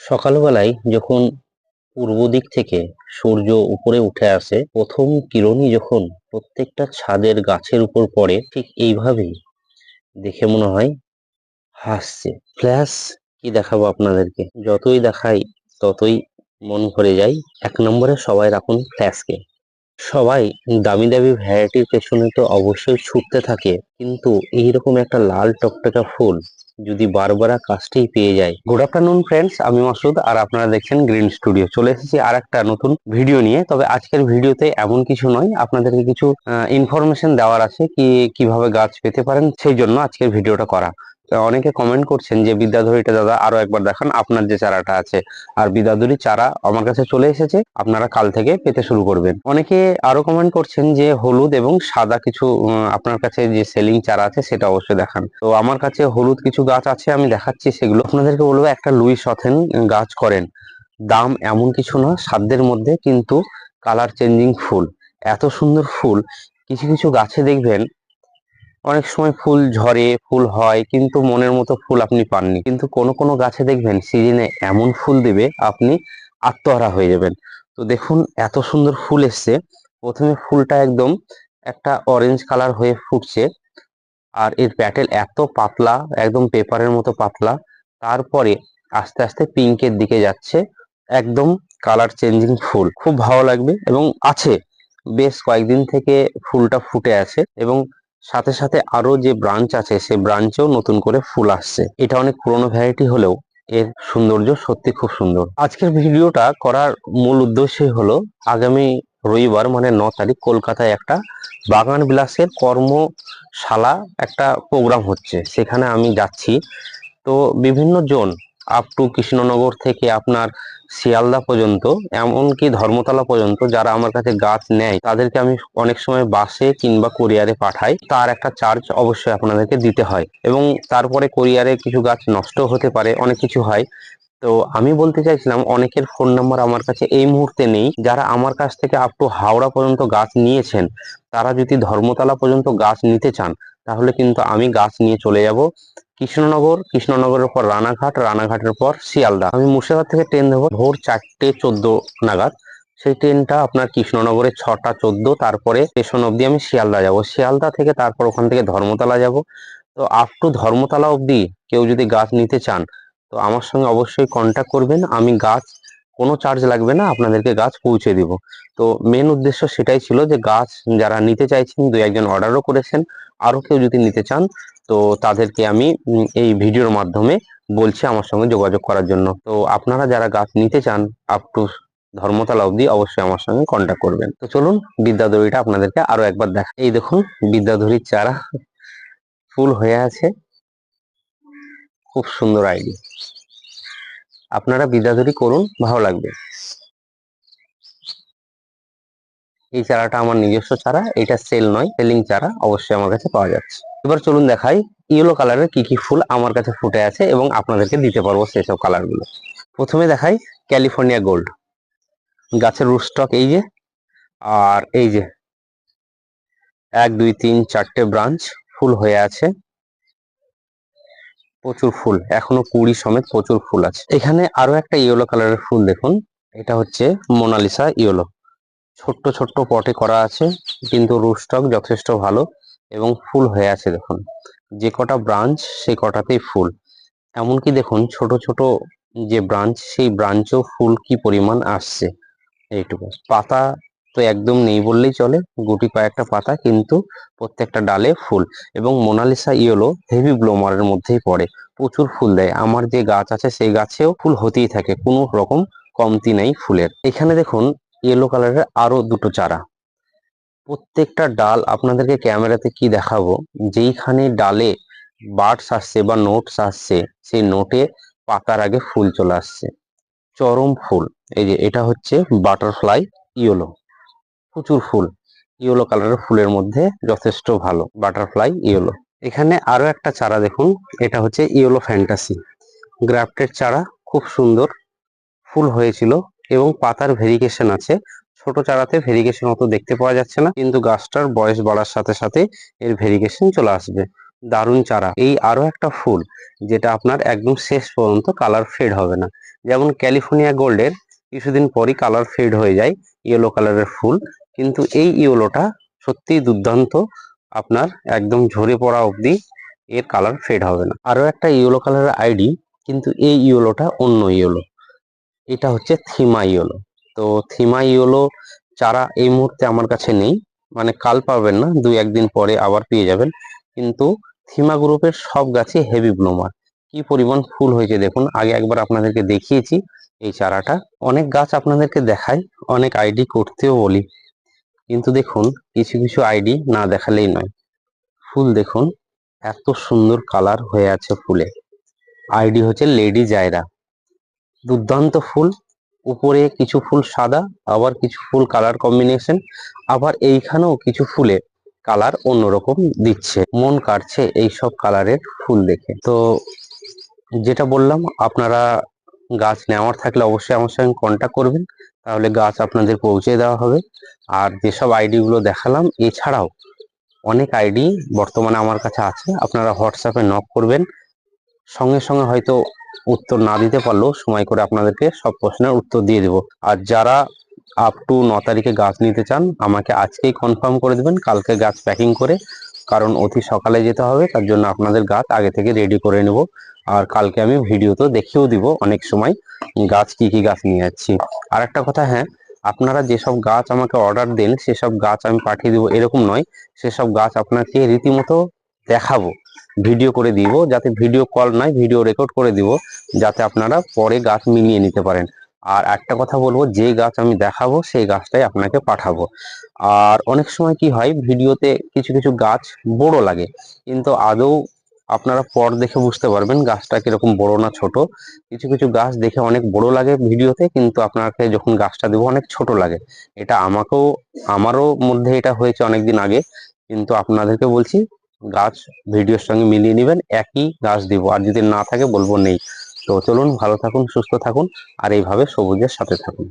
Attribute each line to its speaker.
Speaker 1: সকালবেলায় যখন পূর্ব দিক থেকে সূর্য উপরে উঠে আসে, প্রথম কিরণই যখন প্রত্যেকটা ছাদের গাছের উপর পড়ে, ঠিক এইভাবেই দেখে মনে হয় হাসছে। ফ্ল্যাশ, কি দেখাবো আপনাদেরকে? যতই দেখাই, ততই মন ভরে যায় এক নম্বরে সবাই রাখুন ফ্ল্যাশকে। সবাই দামি দামি ভ্যারাইটির পেছনে তো অবশ্যই ছুটতে থাকে, কিন্তু এইরকম একটা লাল টকটকা ফুল যদি বারবার কাজটি পেয়ে যায়। গুড আফটারনুন ফ্রেন্ডস আমি মাসুদ আর আপনারা দেখছেন গ্রিন স্টুডিও চলে এসেছি আর একটা নতুন ভিডিও নিয়ে। তবে আজকের ভিডিওতে এমন কিছু নয়। আপনাদেরকে কিছু ইনফরমেশন দেওয়ার আছে কি, কীভাবে গাছ পেতে পারেন, সেই জন্য আজকের ভিডিওটা করা। অনেকে কমেন্ট করছেন যে, বিদ্যাধরীটা দাদা আরও একবার দেখান, আপনার যে চারাটা আছে। আর বিদ্যাধরী চারা আমার কাছে চলে এসেছে, আপনারা কাল থেকে পেতে শুরু করবেন। অনেকে আরও কমেন্ট করছেন যে, হলুদ এবং সাদা কিছু আপনার কাছে যে সেলিং চারা আছে, সেটা অবশ্যই দেখান। তো আমার কাছে হলুদ কিছু গাছ আছে, আমি দেখাচ্ছি সেগুলো। আপনাদেরকে বলব, একটা লুই সথেন গাছ করেন। দাম এমন কিছু না, সাধ্যের মধ্যে, কিন্তু কালার চেঞ্জিং ফুল। এত সুন্দর ফুল, কিছু কিছু গাছে দেখবেন অনেক সময় ফুল ঝরে, ফুল হয়, কিন্তু মনের মতো ফুল আপনি পাননি। কিন্তু কোনো কোনো গাছে দেখবেন সিজনে এমন ফুল দেবে, আপনি আত্মহারা হয়ে যাবেন। তো দেখুন, এত সুন্দর ফুল এসছে। প্রথমে ফুলটা একদম একটা অরেঞ্জ কালার হয়ে ফুটছে। আর এর প্যাটেল এত পাতলা, একদম পেপারের মতো পাতলা। তারপরে আস্তে আস্তে পিঙ্কের দিকে যাচ্ছে। একদম কালার চেঞ্জিং ফুল। খুব ভালো লাগবে এবং আছে। বেশ কয়েকদিন থেকে ফুলটা ফুটে আছে এবং সাথে সাথে আরও যে ব্রাঞ্চ আছে, সেই ব্রাঞ্চেও নতুন করে ফুল আসছে। এটা অনেক পুরনো ভ্যারাইটি হলেও এর সৌন্দর্য সত্যি খুব সুন্দর। আজকের ভিডিওটা করার মূল উদ্দেশ্যই হলো, আগামী রবিবার মানে ন তারিখ, কলকাতায় একটা বাগান বিলাসের কর্মশালা একটা প্রোগ্রাম হচ্ছে। সেখানে আমি যাচ্ছি। তো বিভিন্ন জন আপ টু কৃষ্ণনগর থেকে আপনার শিয়ালদা পর্যন্ত, এমনকি ধর্মতলা পর্যন্ত যারা আমার কাছে গাছ নেয়, তাদেরকে আমি অনেক সময় বাসে কিংবা কোরিয়ারে পাঠাই। তার একটা চার্জ অবশ্যই আপনাদেরকে দিতে হয় এবং তারপরে কোরিয়ারে কিছু গাছ নষ্ট হতে পারে, অনেক কিছু হয়। তো আমি বলতে চাইছিলাম, অনেকের ফোন নাম্বার আমার কাছে এই মুহূর্তে নেই। যারা আমার কাছ থেকে আপ টু হাওড়া পর্যন্ত গাছ নিয়েছেন, তারা যদি ধর্মতলা পর্যন্ত গাছ নিতে চান তাহলে কিন্তু আমি গাছ নিয়ে চলে যাব। কৃষ্ণনগর, কৃষ্ণনগরের পর রানাঘাট, রানাঘাটের পর শিয়ালদা। আমি মুর্শিদাবাদ থেকে ট্রেন দেবো ভোর চারটে চোদ্দ নাগাদ। সেই ট্রেনটা আপনার কৃষ্ণনগরে ছটা চোদ্দ, তারপরে স্টেশন অবধি আমি শিয়ালদা যাব। শিয়ালদা থেকে তারপর ওখান থেকে ধর্মতলা যাব। তো আপ টু ধর্মতলা অবধি কেউ যদি গাছ নিতে চান, তো আমার সঙ্গে অবশ্যই কন্ট্যাক্ট করবেন। আমি গাছ, কোনো চার্জ লাগবে না, আপনাদেরকে গাছ পৌঁছে দিব। তো মেন উদ্দেশ্য সেটাই ছিল যে গাছ যারা নিতে চাইছেন দু একজন অর্ডারও করেছেন। আরও কেউ যদি নিতে চান, তো তাদেরকে আমি এই ভিডিওর মাধ্যমে বলছি আমার সঙ্গে যোগাযোগ করার জন্য। তো আপনারা যারা গাছ নিতে চান আপ টু ধর্মতলা অবধি অবশ্যই আমার সঙ্গে কন্ট্যাক্ট করবেন। তো চলুন, বিদ্যাধরীটা আপনাদেরকে আরও একবার দেখা এই দেখুন, বিদ্যাধরীর চারা ফুল হয়ে আছে। খুব সুন্দর আইডিয়া আপনারা বিদ্যাধরী করুন, ভালো লাগবে। এই চারাটা আমার নিজস্ব চারা, এটা সেল নয় সেলিং চারা অবশ্যই আমার কাছে পাওয়া যাচ্ছে। এবার চলুন দেখাই ইয়েলো কালারের কি কি ফুল আমার কাছে ফুটে আছে এবং আপনাদেরকে দিতে পারব সেসব কালারগুলো। প্রথমে দেখাই ক্যালিফোর্নিয়া গোল্ড গাছের রুটস্টক এই যে, আর এই যে, এক, দুই, তিন, চারটে ব্রাঞ্চ ফুল হয়ে আছে। প্রচুর ফুল, এখনও কুড়ি সমেত প্রচুর ফুল আছে। এখানে আরও একটা ইয়েলো কালারের ফুল দেখুন, এটা হচ্ছে মোনালিসা ইয়েলো ছোট্ট ছোট্ট পটে করা আছে। কিন্তু রুটস্টক যথেষ্ট ভালো এবং ফুল হয়ে আছে দেখুন। যে কটা ব্রাঞ্চ, সেই কটাতেই ফুল। এমনকি দেখুন, ছোট ছোট যে ব্রাঞ্চ, সেই ব্রাঞ্চেও ফুল কি পরিমাণ আসছে। এইটুকু। পাতা তো একদম নেই বললেই চলে। গুটি কয়েকটা পাতা, কিন্তু প্রত্যেকটা ডালে ফুল। এবং মোনালিসা ইয়েলো হেভি ব্লোমারের মধ্যেই পড়ে। প্রচুর ফুল দেয়। আমার যে গাছ আছে, সেই গাছেও ফুল হতেই থাকে। কোনো রকম কমতি নেই ফুলের। এখানে দেখুন ইয়েলো কালারের আরও দুটো চারা। প্রত্যেকটা ডাল আপনাদেরকে ক্যামেরাতে কি দেখাবো? যেইখানে ডালে বার্ডস আসছে বা নোটস আসছে, সেই নোটে পাতার আগে ফুল চলে আসছে। চরম ফুল। এই যে এটা হচ্ছে বাটারফ্লাই ইয়েলো প্রচুর ফুল। ইয়েলো কালারের ফুলের মধ্যে যথেষ্ট ভালো। বাটারফ্লাই ইয়েলো এখানে আরও একটা চারা দেখুন। এটা হচ্ছে ইয়েলো ফ্যান্টাসি গ্রাফটেড চারা। খুব সুন্দর। ফুল হয়েছিল। এবং পাতার ভেরিগেশন আছে। ছোট চারাতে ভেরিগেশন অত দেখতে পাওয়া যাচ্ছে না, কিন্তু গাছটার বয়স বাড়ার সাথে সাথে এর ভেরিগেশন চলে আসবে। দারুণ চারা। এই আরও একটা ফুল, যেটা আপনার একদম শেষ পর্যন্ত কালার ফেড হবে না। যেমন ক্যালিফোর্নিয়া গোল্ডের কিছুদিন পরই কালার ফেড হয়ে যায় ইয়েলো কালারের ফুল, কিন্তু এই ইয়েলোটা সত্যিই দুর্দান্ত। আপনার একদম ঝরে পড়া অবধি এর কালার ফেড হবে না। আরও একটা ইয়েলো কালারের আইডি, কিন্তু এই ইয়েলোটা অন্য ইয়েলো। এটা হচ্ছে থিমা ইয়েলো তো থিমা ইয়েলো চারা এই মুহূর্তে আমার কাছে নেই। মানে কাল পাবেন না, দুই একদিন পরে আবার পেয়ে যাবেন। কিন্তু থিমা গ্রুপের সব গাছে হেভি ব্লোমার কি পরিমাণ ফুল হয়েছে দেখুন, আগে একবার আপনাদেরকে দেখিয়েছি এই চারাটা। অনেক গাছ আপনাদেরকে দেখাই, অনেক আইডি করতেও বলি। কিন্তু দেখুন, কিছু কিছু আইডি না দেখালেই নয়। ফুল দেখুন, এত সুন্দর কালার হয়ে আছে ফুলে। আইডি হচ্ছে লেডি জায়রা দুর্দান্ত ফুল। উপরে কিছু ফুল সাদা, আবার কিছু ফুল কালার কম্বিনেশন আবার এইখানেও কিছু ফুলে কালার অন্যরকম দিচ্ছে। মন কাটছে এই সব কালারের ফুল দেখে। তো যেটা বললাম, আপনারা গাছ নেওয়ার থাকলে অবশ্যই আমার সঙ্গে কন্ট্যাক্ট করবেন। তাহলে গাছ আপনাদের পৌঁছে দেওয়া হবে। আর যেসব আইডিগুলো দেখালাম, এছাড়াও অনেক আইডি বর্তমানে আমার কাছে আছে। আপনারা হোয়াটসঅ্যাপে নক করবেন। সঙ্গে সঙ্গে হয়তো উত্তর না দিতে পারলেও সময় করে আপনাদেরকে সব প্রশ্নের উত্তর দিয়ে দেবো। আর যারা আপ টু ন তারিখে গাছ নিতে চান, আমাকে আজকেই কনফার্ম করে দেবেন, কালকে গাছ প্যাকিং করে, কারণ অতি সকালে যেতে হবে, তার জন্য আপনাদের গাছ আগে থেকে রেডি করে নেব। আর কালকে আমি ভিডিও তো দেখিয়েও দিব অনেক সময়, গাছ কি কি গাছ নিয়ে যাচ্ছি। আর একটা কথা হ্যাঁ আপনারা যেসব গাছ আমাকে অর্ডার দেন, সেসব গাছ আমি পাঠিয়ে দিব এরকম নয়, সেসব গাছ আপনাকে রীতিমতো দেখাবো। ভিডিও করে দিব, যাতে ভিডিও কল নয় ভিডিও রেকর্ড করে দিব, যাতে আপনারা পরে গাছ মিলিয়ে নিতে পারেন। আর একটা কথা বলব, যে গাছ আমি দেখাবো, সেই গাছটাই আপনাকে পাঠাবো। আর অনেক সময় কি হয় ভিডিওতে কিছু কিছু গাছ বড় লাগে, কিন্তু আদৌ আপনারা পর দেখে বুঝতে পারবেন গাছটা কীরকম বড় না ছোট। কিছু কিছু গাছ দেখে অনেক বড় লাগে ভিডিওতে কিন্তু আপনাকে যখন গাছটা দেবো, অনেক ছোট লাগে। এটা আমাকেও, আমারও মধ্যে এটা হয়েছে অনেকদিন আগে, কিন্তু আপনাদেরকে বলছি গাছ ভিডিওর সঙ্গে মিলিয়ে নেবেন, একই গাছ দিব। আর যদি না থাকে বলব নেই। তো চলুন, ভালো থাকুন, সুস্থ থাকুন, আর এইভাবে সবুজের সাথে থাকুন।